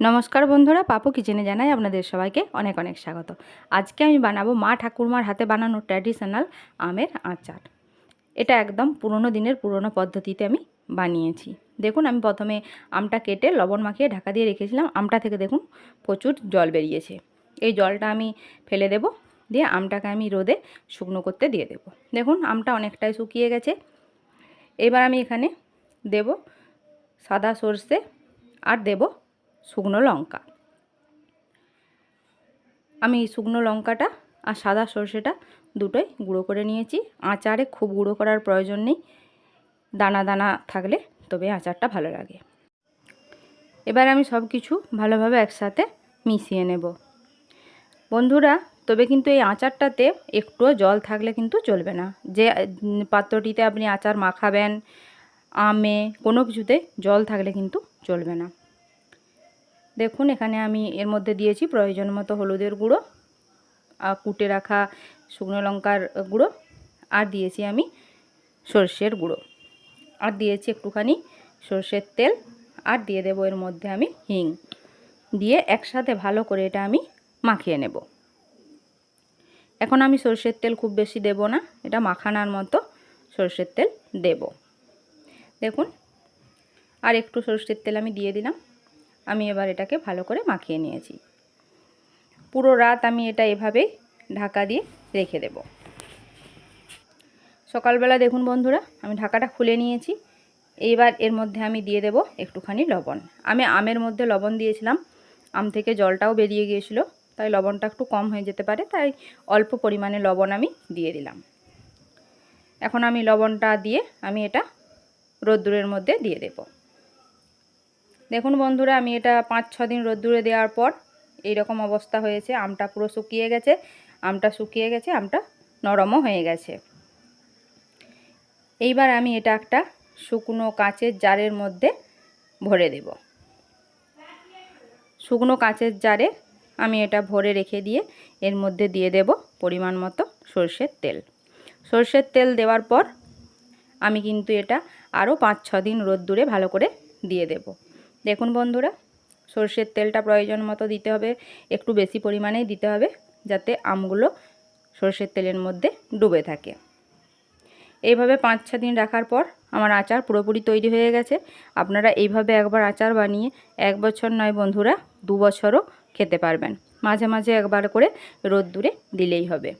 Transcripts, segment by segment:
নমস্কার বন্ধুরা, পাপু কিচেনে জানাই আপনাদের সবাইকে অনেক অনেক স্বাগত। আজকে আমি বানাবো মা ঠাকুরমার হাতে বানানো ট্র্যাডিশনাল আমের আচার। এটা একদম পুরনো দিনের পুরনো পদ্ধতিতে আমি বানিয়েছি। দেখুন, আমি প্রথমে আমটা কেটে লবণ মাখিয়ে ঢাকা দিয়ে রেখেছিলাম। আমটা থেকে দেখুন, প্রচুর জল বেরিয়েছে। এই জলটা আমি ফেলে দেব, দিয়ে আমটাকে আমি রোদে শুকনো করতে দিয়ে দেব। দেখুন, আমটা অনেকটাই শুকিয়ে গেছে। এবার আমি এখানে দেব সাদা সর্ষে, আর দেব শুকনো লঙ্কা। আমি শুকনো লঙ্কাটা আর সাদা সর্ষেটা দুটোই গুঁড়ো করে নিয়েছি। আচারে খুব গুঁড়ো করার প্রয়োজন নেই। দানা দানা থাকলে তবে আচারটা ভালো লাগে। এবার আমি সব কিছু ভালোভাবে একসাথে মিশিয়ে নেব। বন্ধুরা, তবে কিন্তু এই আচারটাতে একটুও জল থাকলে কিন্তু চলবে না। যে পাত্রটিতে আপনি আচার মাখাবেন, আমে কোনো কিছুতে জল থাকলে কিন্তু চলবে না। দেখুন, এখানে আমি এর মধ্যে দিয়েছি প্রয়োজন মতো হলুদের গুঁড়ো আর কুটে রাখা শুকনো লঙ্কার গুঁড়ো, আর দিয়েছি আমি সর্ষের গুঁড়ো। আর দিয়েছি একটুখানি সর্ষের তেল, আর দিয়ে দেবো এর মধ্যে আমি হিং। দিয়ে একসাথে ভালো করে এটা আমি মাখিয়ে নেব। এখন আমি সর্ষের তেল খুব বেশি দেব না, এটা মাখানার মতো সর্ষের তেল দেব। দেখুন, আর একটু সর্ষের তেল আমি দিয়ে দিলাম। আমি এবার এটাকে ভালো করে মাখিয়ে নিয়েছি। পুরো রাত আমি এটা এভাবেই ঢাকা দিয়ে রেখে দেব। সকালবেলা দেখুন বন্ধুরা, আমি ঢাকাটা খুলে নিয়েছি। এইবার এর মধ্যে আমি দিয়ে দেব একটুখানি লবণ। আমি আমের মধ্যে লবণ দিয়েছিলাম, আম থেকে জলটাও বেরিয়ে গিয়েছিল, তাই লবণটা একটু কম হয়ে যেতে পারে, তাই অল্প পরিমাণে লবণ আমি দিয়ে দিলাম। এখন আমি লবণটা দিয়ে আমি এটা রোদ্দুরের মধ্যে দিয়ে দেবো। দেখুন বন্ধুরা, আমি এটা পাঁচ ছ দিন রোদ্দুরে দেওয়ার পর এই রকম অবস্থা হয়েছে। আমটা পুরো শুকিয়ে গেছে, আমটা শুকিয়ে গেছে, আমটা নরমও হয়ে গেছে। এইবার আমি এটা একটা শুকনো কাঁচের জারের মধ্যে ভরে দেব। শুকনো কাঁচের জারে আমি এটা ভরে রেখে দিয়ে এর মধ্যে দিয়ে দেব পরিমাণ মতো সর্ষের তেল। সর্ষের তেল দেওয়ার পর আমি কিন্তু এটা আরও পাঁচ ছ দিন রোদ্দুরে ভালো করে দিয়ে দেবো। দেখুন বন্ধুরা, সর্ষের তেলটা প্রয়োজন মতো দিতে হবে, একটু বেশি পরিমাণেই দিতে হবে, যাতে আমগুলো সর্ষের তেলের মধ্যে ডুবে থাকে। এইভাবে পাঁচ ছ দিন রাখার পর আমার আচার পুরোপুরি তৈরি হয়ে গেছে। আপনারা এইভাবে একবার আচার বানিয়ে এক বছর নয় বন্ধুরা, দু বছরও খেতে পারবেন। মাঝে মাঝে একবার করে রোদ্দুরে দিলেই হবে।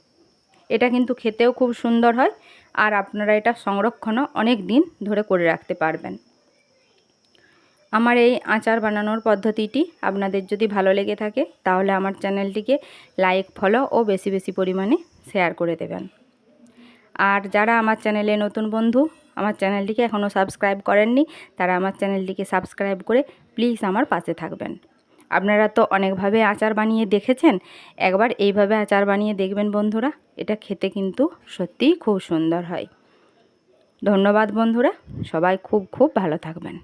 এটা কিন্তু খেতেও খুব সুন্দর হয়, আর আপনারা এটা সংরক্ষণও অনেক দিন ধরে করে রাখতে পারবেন। আমার এই আচার বানানোর পদ্ধতিটি আপনাদের যদি ভালো লেগে থাকে, তাহলে আমার চ্যানেলটিকে লাইক, ফলো ও বেশি বেশি পরিমাণে শেয়ার করে দেবেন। আর যারা আমার চ্যানেলে নতুন বন্ধু, আমার চ্যানেলটিকে এখনও সাবস্ক্রাইব করেননি, তারা আমার চ্যানেলটিকে সাবস্ক্রাইব করে প্লিজ আমার পাশে থাকবেন। আপনারা তো অনেকভাবে আচার বানিয়ে দেখেছেন, একবার এইভাবে আচার বানিয়ে দেখবেন বন্ধুরা, এটা খেতে কিন্তু সত্যিই খুব সুন্দর হয়। ধন্যবাদ বন্ধুরা, সবাই খুব খুব ভালো থাকবেন।